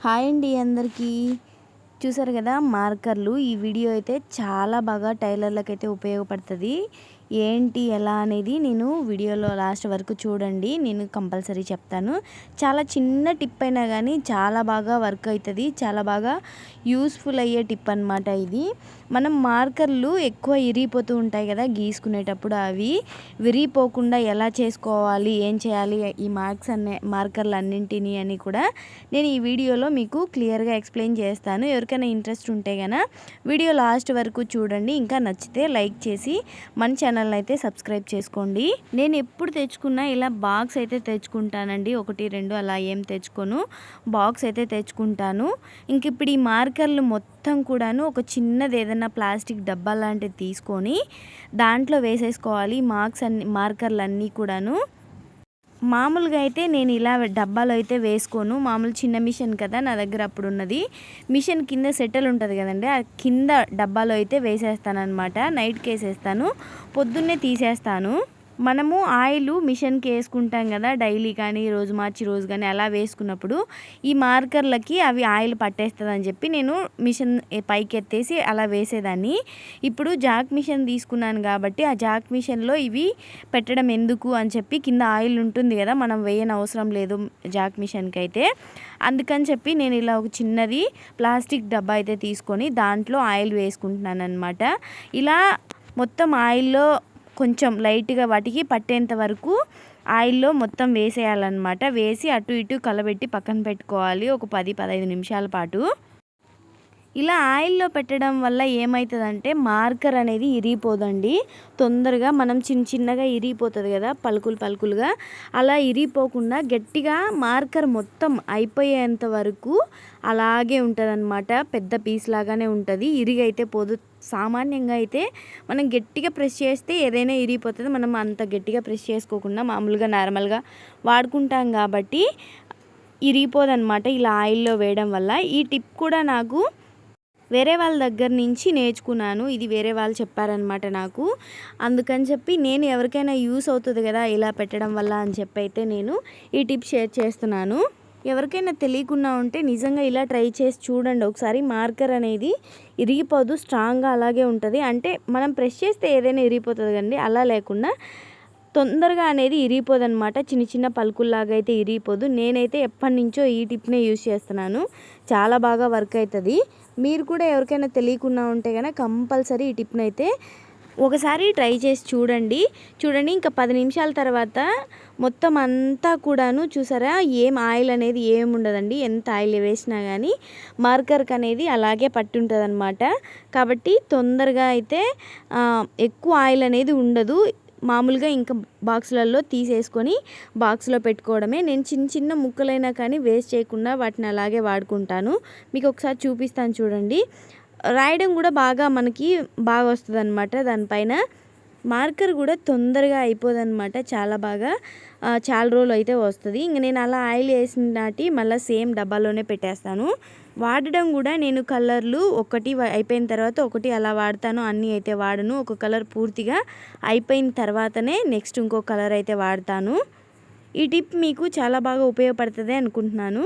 Hi అండి అందరికీ. చూసారు కదా మార్కర్లు. ఈ వీడియో అయితే చాలా బాగా టైలర్లకు అయితే ఉపయోగపడుతుంది. ఏంటి ఎలా అనేది నేను వీడియోలో లాస్ట్ వరకు చూడండి. నేను కంపల్సరీ చెప్తాను. చాలా చిన్న టిప్ అయినా కానీ చాలా బాగా వర్క్ అవుతుంది చాలా బాగా యూస్ఫుల్ అయ్యే టిప్ అనమాట ఇది. మనం మార్కర్లు ఎక్కువ ఇరిగిపోతూ ఉంటాయి కదా గీసుకునేటప్పుడు అవి. విరిగిపోకుండా ఎలా చేసుకోవాలి ఏం చేయాలి ఈ మార్క్స్ అనే మార్కర్లు అన్నింటినీ అని కూడా నేను ఈ వీడియోలో మీకు క్లియర్గా ఎక్స్ప్లెయిన్ చేస్తాను. ఎవరికి ఎవరికైనా ఇంట్రెస్ట్ ఉంటే కనుక వీడియో లాస్ట్ వరకు చూడండి ఇంకా నచ్చితే లైక్ చేసి మన ఛానల్ అయితే సబ్స్క్రైబ్ చేసుకోండి. నేను ఎప్పుడు తెచ్చుకున్నా ఇలా బాక్స్ అయితే తెచ్చుకుంటానండి ఒకటి రెండు అలా ఏం తెచ్చుకోను. బాక్స్ అయితే తెచ్చుకుంటాను. ఇంక ఇప్పుడు ఈ మార్కర్లు మొత్తం కూడాను ఒక చిన్నది ఏదైనా ఏదైనా ప్లాస్టిక్ డబ్బా లాంటిది తీసుకొని దాంట్లో వేసేసుకోవాలి మార్క్స్ అన్ని మార్కర్లు అన్నీ కూడాను. మామూలుగా అయితే నేను ఇలా డబ్బాలో అయితే వేసుకోను. మామూలు చిన్న మిషన్ కదా నా దగ్గర అప్పుడు ఉన్నది మిషన్ కింద సెటిల్ ఉంటుంది కదండి. ఆ కింద డబ్బాలో అయితే వేసేస్తాను అనమాట నైట్కి వేసేస్తాను. పొద్దున్నే తీసేస్తాను. మనము ఆయిల్ మిషన్కి వేసుకుంటాం కదా డైలీ కానీ రోజు మార్చి రోజు కానీ అలా వేసుకున్నప్పుడు ఈ మార్కర్లకి అవి ఆయిల్ పట్టేస్తుంది అని చెప్పి నేను మిషన్ పైకి ఎత్తేసి అలా వేసేదాన్ని. ఇప్పుడు జాక్ మిషన్ తీసుకున్నాను కాబట్టి ఆ జాక్ మిషన్లో ఇవి పెట్టడం ఎందుకు అని చెప్పి కింద ఆయిల్ ఉంటుంది కదా మనం వేయని అవసరం లేదు జాక్ మిషన్కి అయితే అందుకని చెప్పి నేను ఇలా ఒక చిన్నది ప్లాస్టిక్ డబ్బా అయితే తీసుకొని దాంట్లో ఆయిల్ వేసుకుంటున్నాను అనమాట ఇలా మొత్తం ఆయిల్లో కొంచెం లైట్గా వాటికి పట్టేంత వరకు ఆయిల్లో మొత్తం వేసేయాలన్నమాట. వేసి అటు ఇటు కలబెట్టి పక్కన పెట్టుకోవాలి. ఒక పది పదహైదు నిమిషాల పాటు. ఇలా ఆయిల్లో పెట్టడం వల్ల ఏమవుతుందంటే మార్కర్ అనేది ఇరిగిపోదండి. తొందరగా మనం చిన్న చిన్నగా ఇరిగిపోతుంది కదా పలుకులు పలుకులుగా. అలా ఇరిగిపోకుండా గట్టిగా మార్కర్ మొత్తం అయిపోయేంత వరకు అలాగే ఉంటుంది పెద్ద పీస్ లాగానే ఉంటుంది. ఇరిగి అయితే పోదు. సామాన్యంగా అయితే మనం గట్టిగా ప్రెస్ చేస్తే ఏదైనా ఇరిగిపోతుంది. మనం అంత గట్టిగా ప్రెస్ చేసుకోకుండా మామూలుగా నార్మల్గా వాడుకుంటాం కాబట్టి ఇరిగిపోదన్నమాట ఇలా ఆయిల్లో వేయడం వల్ల. ఈ టిప్ కూడా నాకు వేరే వాళ్ళ దగ్గర నుంచి నేర్చుకున్నాను. ఇది వేరే వాళ్ళు చెప్పారనమాట నాకు. అందుకని చెప్పి నేను ఎవరికైనా యూస్ అవుతుంది కదా ఇలా పెట్టడం వల్ల అని చెప్పి అయితే నేను ఈ టిప్ షేర్ చేస్తున్నాను. ఎవరికైనా తెలియకుండా ఉంటే నిజంగా ఇలా ట్రై చేసి చూడండి. ఒకసారి మార్కర్ అనేది ఇరిగిపోదు స్ట్రాంగ్గా అలాగే ఉంటుంది. అంటే మనం ప్రెస్ చేస్తే ఏదైనా ఇరిగిపోతుంది కండి అలా లేకుండా తొందరగా అనేది ఇరిగిపోదు అనమాట చిన్న చిన్న పలుకుల్లాగా అయితే ఇరిగిపోదు. నేనైతే ఎప్పటి నుంచో ఈ టిప్నే యూస్ చేస్తున్నాను. చాలా బాగా వర్క్ అవుతుంది మీరు కూడా ఎవరికైనా తెలియకుండా ఉంటే కనుక కంపల్సరీ ఈ టిప్ని అయితే ఒకసారి ట్రై చేసి చూడండి. చూడండి ఇంకా పది నిమిషాల తర్వాత మొత్తం అంతా కూడాను చూసారా? ఏం ఆయిల్ అనేది ఏమి ఉండదండి. ఎంత ఆయిల్ వేసినా కానీ మార్కర్కి అనేది అలాగే పట్టుంటుంది అనమాట కాబట్టి తొందరగా అయితే ఎక్కువ ఆయిల్ అనేది ఉండదు. మామూలుగా ఇంకా బాక్సులలో తీసేసుకొని బాక్స్లో పెట్టుకోవడమే. నేను చిన్న చిన్న ముక్కలైనా కానీ వేస్ట్ చేయకుండా వాటిని అలాగే వాడుకుంటాను. మీకు ఒకసారి చూపిస్తాను చూడండి. రాయడం కూడా బాగా మనకి బాగా వస్తుంది అనమాట దానిపైన మార్కర్ కూడా తొందరగా అయిపోదన్నమాట చాలా బాగా. చాలా రోజులు అయితే వస్తుంది. ఇంక నేను అలా ఆయిల్ వేసిన నాటి మళ్ళీ సేమ్ డబ్బాలోనే పెట్టేస్తాను. వాడడం కూడా నేను కలర్లు ఒకటి అయిపోయిన తర్వాత ఒకటి అలా వాడతాను. అన్నీ అయితే వాడను. ఒక కలర్ పూర్తిగా అయిపోయిన తర్వాతనే నెక్స్ట్ ఇంకో కలర్ అయితే వాడతాను. ఈ టిప్ మీకు చాలా బాగా ఉపయోగపడుతుంది అనుకుంటున్నాను.